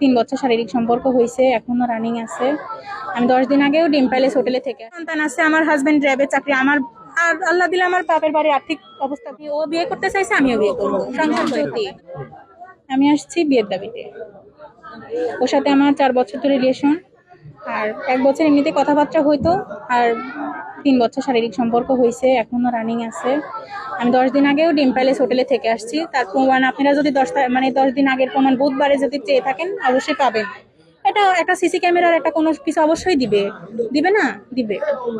তিন বছর শারীরিক সম্পর্ক হয়েছে এখনও রানিং আছে। আমি দশ দিন আগেও ডিম প্যালেস হোটেলে থেকে সন্তান আছে, আমার হাজব্যান্ড ড্রাইভের চাকরি, আমার আর আল্লাহ দিলে আমার বাপের বাড়ি আর্থিক অবস্থা ও বিয়ে করতে চাইছে, আমিও বিয়ে করব। সংসার জ্যোতি আমি আসছি বিয়ের দাবিতে। ওর সাথে আমার চার বছর ধরে রিলেশন আর এক বছর এমনিতে কথাবার্তা হইতো, আর তিন বছর শারীরিক সম্পর্ক হয়েছে এখনও রানিং আছে। আমি দশ দিন আগেও ডিম প্যালেস হোটেলে থেকে আসছি। তার প্রমাণ আপনারা যদি দশ মানে দশ দিন আগের প্রমাণ বুধবারে যদি চেয়ে থাকেন, অবশ্যই পাবেন। এটা একটা সিসি ক্যামেরার একটা কোনো কিছু অবশ্যই দিবে। দিবে না? দিবে।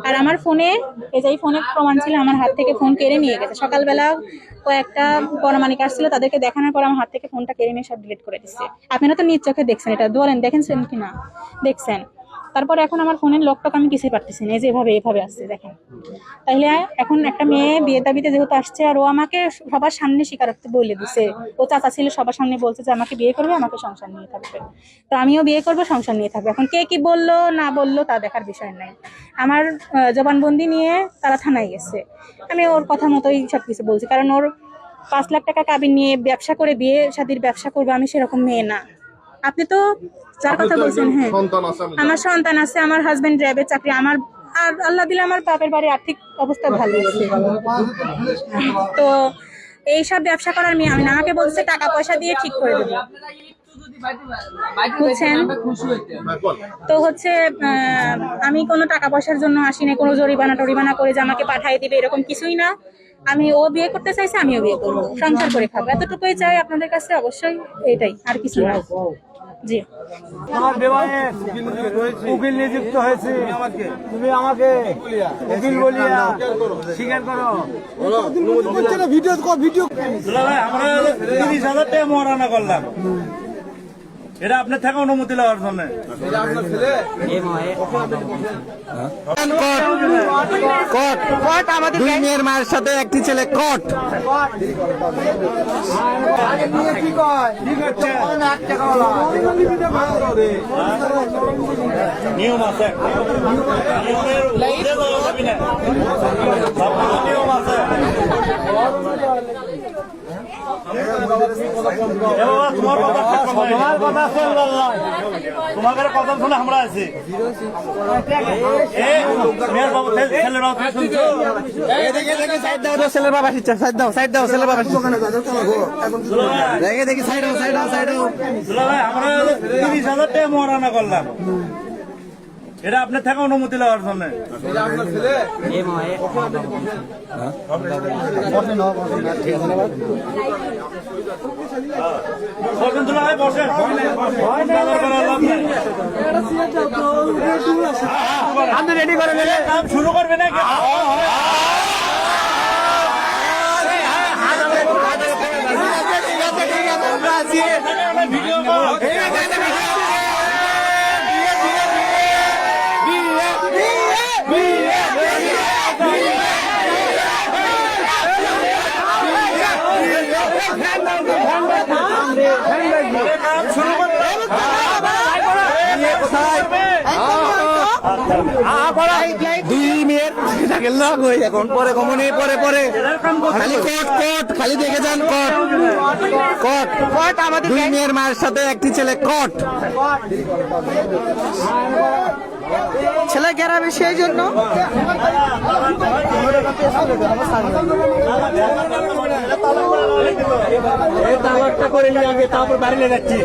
আর আমার ফোনে, এই যে ফোনে প্রমাণ ছিল, আমার হাত থেকে ফোন কেড়ে নিয়ে গেছে। সকালবেলা কয়েকটা পরমাণিক আসছিল, তাদেরকে দেখানোর পর আমার হাত থেকে ফোনটা কেড়ে নিয়ে সব ডিলিট করে দিচ্ছে। আপনারা তো নিজ চোখে দেখছেন এটা। বলেন দেখেছেন কি না দেখছেন। তারপর এখন আমার ফোনের লকটক আমি কিছুই পারতেছি না, এই যে এভাবে এভাবে আসছে, দেখেন। তাহলে এখন একটা মেয়ে বিয়ে দাবিতে যেহেতু আসছে, আর ও আমাকে সবার সামনে স্বীকারোক্তি বলে দিছে। ও চাচা ছিল সবার সামনে বলছে যে, আমাকে বিয়ে করবে, আমাকে সংসার নিয়ে থাকবে। তো আমিও বিয়ে করব, সংসার নিয়ে থাকবে। এখন কে কি বলল, না বলল, তা দেখার বিষয় নাই। আমার জবানবন্দি নিয়ে তারা থানায় গেছে। আমি ওর কথা মতোই সব কিছু বলছি। কারণ ওর পাঁচ লাখ টাকা কাবিন নিয়ে ব্যবসা করে বিয়ে শাদির ব্যবসা করব আমি সেরকম মেয়ে না। আপনি তো যার কথা বলছেন হ্যাঁ। আমার সন্তান আছে আমার হাজবেন্ড ড্রাইভের চাকরি আমার আর আল্লাহ দিলে আমার বাপের বাড়ি আর্থিক অবস্থা ভালো আছে। তো এইসব ব্যবসা করার মেয়ে আমি আমাকে বলছে টাকা পয়সা দিয়ে ঠিক করে দেবো। বুঝছেন? হ্যাঁ, তো হচ্ছে আমি কোনো টাকা পয়সার জন্য আসি না কোনো জরিমানা টরিমানা করে যে আমাকে পাঠিয়ে দিবে এরকম কিছুই না। আমি ও বিয়ে করতে চাইছে আমিও বিয়ে করব। সংসার করে খাব। এতটুকুই চাই আপনাদের কাছে অবশ্যই এটাই আর কিছু না। জি। আমার বিবাহে উকিল নিযুক্ত হয়েছে। তুমি আমাকে উকিল বলিয়া স্বীকার করো। ভিডিও ভিডিও ভাই আমরা তিরিশ হাজার টাকা মহারানা করলাম। এটা আপনার থেকে অনুমতি লওয়ার জন্য। দুই মেয়ের মায়ের সাথে একটি ছেলে কট। নিয়ম আছে নিয়মের ঊর্ধ্বে যাওয়া যাবে না। সবগুলো নিয়ম আছে এ বাবা, তোমার কথা শুনব না। তোমার তোমাদের কথা শুনে আমরা আছি। ছেলের বাবু শুনছো? সাইড দাও সাইড দাও ছেলের বাবা দেখে দেখি সাইড দাও সাইড দাও সাইড দাও। ভাই আমরা তিরিশ হাজার টাকা মহারানা করলাম। এটা আপনার থাকা অনুমতি লওয়ার জন্য। আপনি রেডি শুরু করবে না লগ হয়ে এখন পরে কমনি পরে পরে। খালি কোট কোট, খালি দেখে যান, কোট। কোট। কোট আমাদের দুই মেয়ের মায়ের সাথে একটি ছেলে, কোট। ছেলে গেরাবে সেই জন্য। করে নিয়ে আগে তারপর বাড়ি যাচ্ছি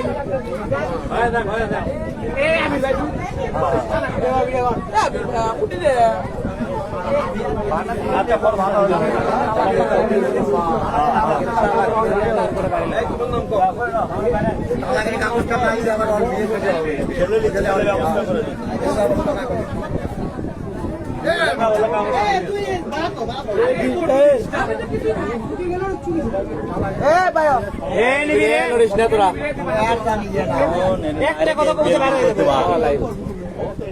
একটা কথা বলতে পারে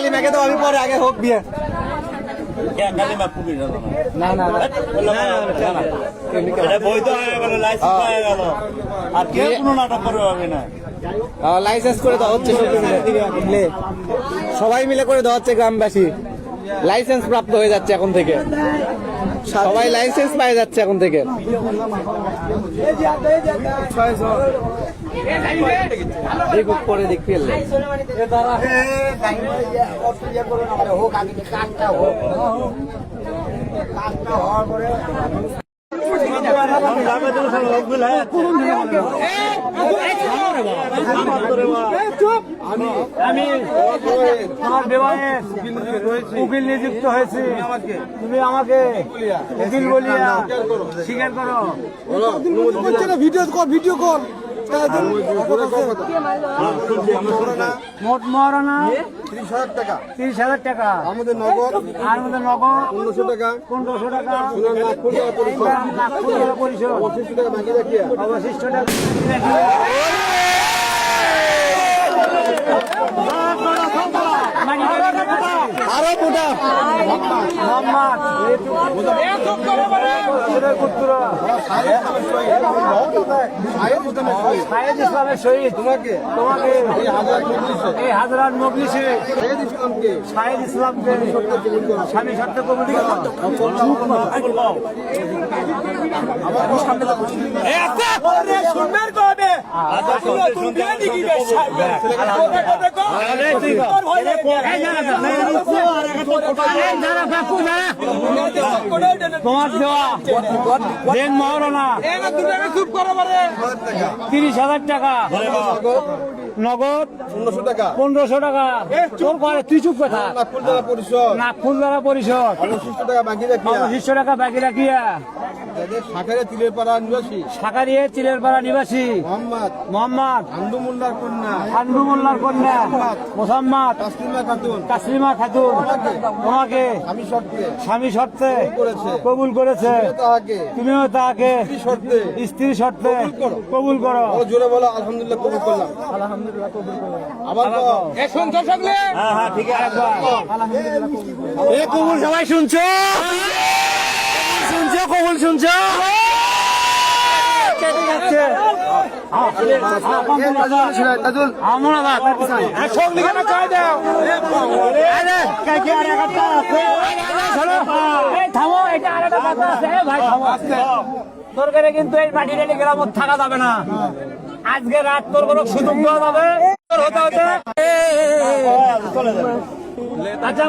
এলে কালি মেঘে তো আমি পরে আগে হোক বিয়ে। না। না লাইসেন্স আর কেউ কোনো নাটক করবে পারবে না। লাইসেন্স করে দেওয়া হচ্ছে সবাই মিলে করে দেওয়া হচ্ছে গ্রামবাসী। লাইসেন্স প্রাপ্ত হয়ে যাচ্ছে এখন থেকে। সবাই লাইসেন্স পাই যাচ্ছে এখন থেকে দেখুক পরে দেখ হোক লোকগুলো হয়ে। আমি আমার বিবাহে উকিল নিযুক্ত হয়েছি তুমি আমাকে উকিল বলিয়া স্বীকার করো ভিডিও কর ভিডিও কর মোট মহারণা তিরিশ হাজার টাকা। তিরিশ হাজার টাকা। আমাদের নগদ। মধ্যে নগদ পনেরোশো টাকা। পনেরোশো টাকা। পরিশোধ টাকা বাকি রাখিয়া অবশিষ্ট টাকা সাহেদ ইসলামের শহীদ তোমাকে তোমাকে এই হাজার চল্লিশে এই হাজরাত মজলিসে শেখ ইসলামকে স্বামী সত্য কমিটি তিরিশ হাজার টাকা নগদ পনেরোশো টাকা পনেরোশো টাকা তোর ঘরে তুই চুপ কথা নাগপুর দ্বারা পরিশোধ নাগপুর দ্বারা পরিষদ টাকা বাকি রাখিয়া যাদের শাখারে নিবাসী। সাকারিয়ে চিলের নিবাসী। মোহাম্মদ। মোহাম্মদ। আন্দু মোল্লার কন্যা। আন্দু মোল্লার কন্যা। মোসাম্মদ তাসলিমা খাতুন। তাসলিমা খাতুন। তোমাকে আমি শর্তে। স্বামী শর্তে। কবুল করেছে। তুমিও তাকে স্ত্রী শর্তে। স্ত্রী শর্তে। কবুল করো। জোরে বলো আলহামদুলিল্লাহ কবুল করলাম। আলহামদুলিল্লাহ কবুল করলাম। আবার। হ্যাঁ হ্যাঁ ঠিক আছে। কবুল সবাই শুনছো? শুনছো কবুল শুনছো তরকারি কিন্তু এই মাটি রেডি গ্রামত থাকা যাবে না আজকে রাত তোর কোনো সুযোগ যাবে হতে হতে আচ্ছা